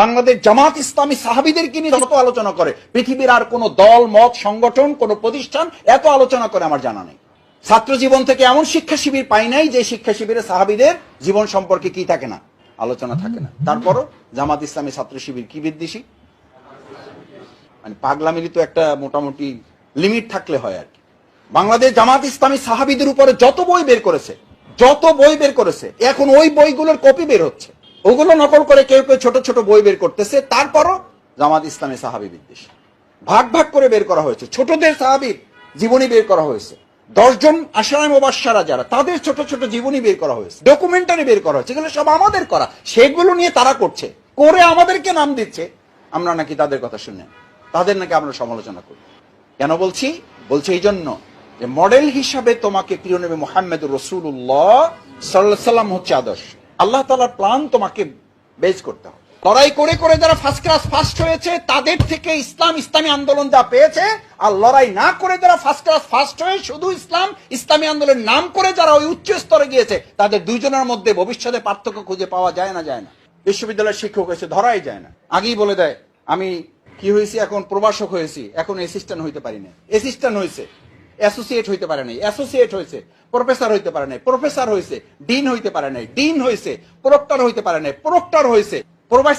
বাংলাদেশ জামাত ইসলামী সাহাবিদেরকে নিয়ে যত আলোচনা করে, পৃথিবীর আর কোন দল, মত, সংগঠন, কোন প্রতিষ্ঠান এত আলোচনা করে আমার জানা নেই। ছাত্র জীবন থেকে এমন শিক্ষা শিবির পাই নাই যে শিক্ষা শিবিরে সাহাবিদের জীবন সম্পর্কে কি থাকে না, আলোচনা থাকে না। তারপরও জামাত ইসলামী ছাত্র শিবির কি বিদ্বেষী? মানে পাগলামিরই তো একটা মোটামুটি লিমিট থাকলে হয় আর কি। বাংলাদেশ জামাত ইসলামী সাহাবিদের উপরে যত বই বের করেছে, যত বই বের করেছে, এখন ওই বইগুলোর কপি বের হচ্ছে। ওগুলো নকল করে কেউ কেউ ছোট ছোট বই বের করতেছে, তারপরও জামাত ইসলামী সাহাবি বিদ্বেষ। ভাগ ভাগ করে বের করা হয়েছে। ছোটদের সাহাবির জীবনী বের করা হয়েছে। দশজন আশারায় মোবাসারা যারা, তাদের ছোট ছোট জীবনী বের করা হয়েছে। ডকুমেন্টারি বের করা হয়েছে। এগুলো সব আমাদের করা। সেগুলো নিয়ে তারা করছে। করে আমাদেরকে নাম দিচ্ছে। আমরা নাকি তাদের কথা শুনে তাদের নাকি আমরা সমালোচনা করি। কেন বলছি? বলছি এই জন্য যে মডেল হিসাবে তোমাকে প্রিয় নবী মোহাম্মদ রসুল্লাহ সাল্লাহ সাল্লাম হচ্ছে আদর্শ। আল্লাহ তালার প্ল্যান তোমাকে বেজ করতে হবে। লড়াই করে করে যারা ফার্স্ট ক্লাস ফার্স্ট হয়েছে, তাদের থেকে ইসলাম, ইসলামী আন্দোলন যা পেয়েছে, আর লড়াই না করে যারা ফার্স্ট ক্লাস ফার্স্ট হয়ে শুধু ইসলাম, ইসলামী আন্দোলনের নাম করে যারা ওই উচ্চ স্তরে গিয়েছে, তাদের দুইজনের মধ্যে ভবিষ্যতে পার্থক্য খুঁজে পাওয়া যায় না যায় না। বিশ্ববিদ্যালয়ের শিক্ষক এসে ধরাই যায় না। আগেই বলে দেয়, আমি কি হয়েছি? এখন প্রভাষক হয়েছি, এখন অ্যাসিস্ট্যান্ট হইতে পারি না অ্যাসিস্ট্যান্ট হয়েছে। অ্যাসোসিয়েট হইতে পারে নাই অ্যাসোসিয়েট হয়েছে প্রফেসর হইতে পারে নাই প্রফেসর হয়েছে ডিন হইতে পারে নাই ডিন হয়েছে প্রক্টর হইতে পারে নাই প্রক্টর হয়েছে প্রভাইস